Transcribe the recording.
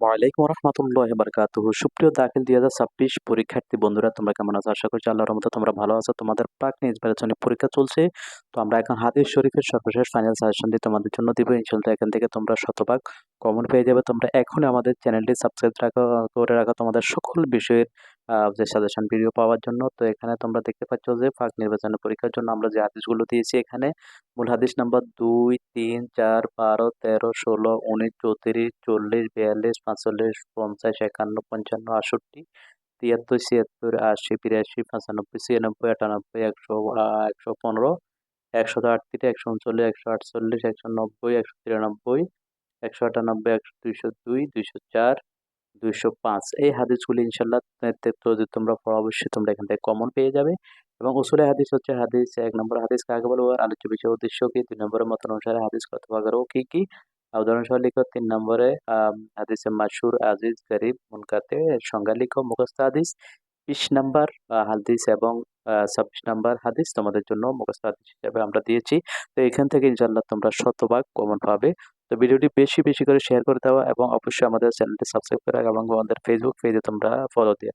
ওয়ালাইকুম রহমতুল্লাহ বারকাতুহ। সুপ্রিয় দাখিল দুই হাজার ছাব্বিশ পরীক্ষার্থী বন্ধুরা, তোমরা কেমন আছো? আশা করছি আল্লাহর মতো তোমরা ভালো আছো। তোমাদের প্রাক নির্বাচনী পরীক্ষা চলছে। তো আমরা এখন হাদিস শরীফের সর্বশেষ ফাইনাল সাজেশন দিয়ে তোমাদের জন্য দিব। ইনশাল্লাহ এখান থেকে তোমরা শতভাগ কমন পেয়ে যাবে। তোমরা এখন আমাদের চ্যানেলটি সাবস্ক্রাইব রাখা, করে রাখা তোমাদের সকল বিষয়ের যে সাজেশন ভিডিও পাওয়ার জন্য। তো এখানে তোমরা দেখতে পাচ্ছ যে ফাঁক নির্বাচনের পরীক্ষার জন্য আমরা যে হাদিসগুলো দিয়েছি এখানে, মূল হাদিস নাম্বার দুই, তিন, চার, বারো, তেরো, ষোলো, উনিশ, চৌত্রিশ, চল্লিশ, বিয়াল্লিশ, পাঁচচল্লিশ, পঞ্চাশ, একান্ন, পঞ্চান্ন আষট্টি তিয়াত্তর, ছিয়াত্তর, আশি, বিরাশি, পঁচানব্বই, ছিয়ানব্বই, আটানব্বই, একশো একশো পনেরো একশো আটত্রিশ, একশো উনচল্লিশ, একশো আটচল্লিশ, একশো নব্বই, একশো তিরানব্বই, একশো আটানব্বই, একশো দুইশো দুই, দুইশো চার, দুইশো পাঁচ। এই হাদিসগুলি ইনশাল্লাহ যদি তোমরা পড়ো, অবশ্যই তোমরা এখান থেকে কমন পেয়ে যাবে। এবং উসুলে হাদিস হচ্ছে হাদিস এক নম্বর হাদিস কাকে বলব আলোচ্য বিষয় উদ্দেশ্য কি? দুই নম্বরের মতন অনুসারে হাদিস কত ভাগেরও কি কি? উদাহরণসহ লিখো, তিন নম্বরে হাদিসে মাসুর, আজিজ, গরিব, মুনকাতে, সংজ্ঞা লিখো, মুখস্থ হাদিস। বিশ নাম্বার হাদিস এবং ছাব্বিশ নাম্বার হাদিস তোমাদের জন্য মুখস্থ হাদিস হিসাবে আমরা দিয়েছি। তো এখান থেকে ইনশাল্লাহ তোমরা শতভাগ কমন পাবে। তো ভিডিওটি বেশি বেশি করে শেয়ার করে দেওয়া এবং অবশ্যই আমাদের চ্যানেলটি সাবস্ক্রাইব করে এবং আমাদের ফেসবুক পেজে তোমরা ফলো দিয়ে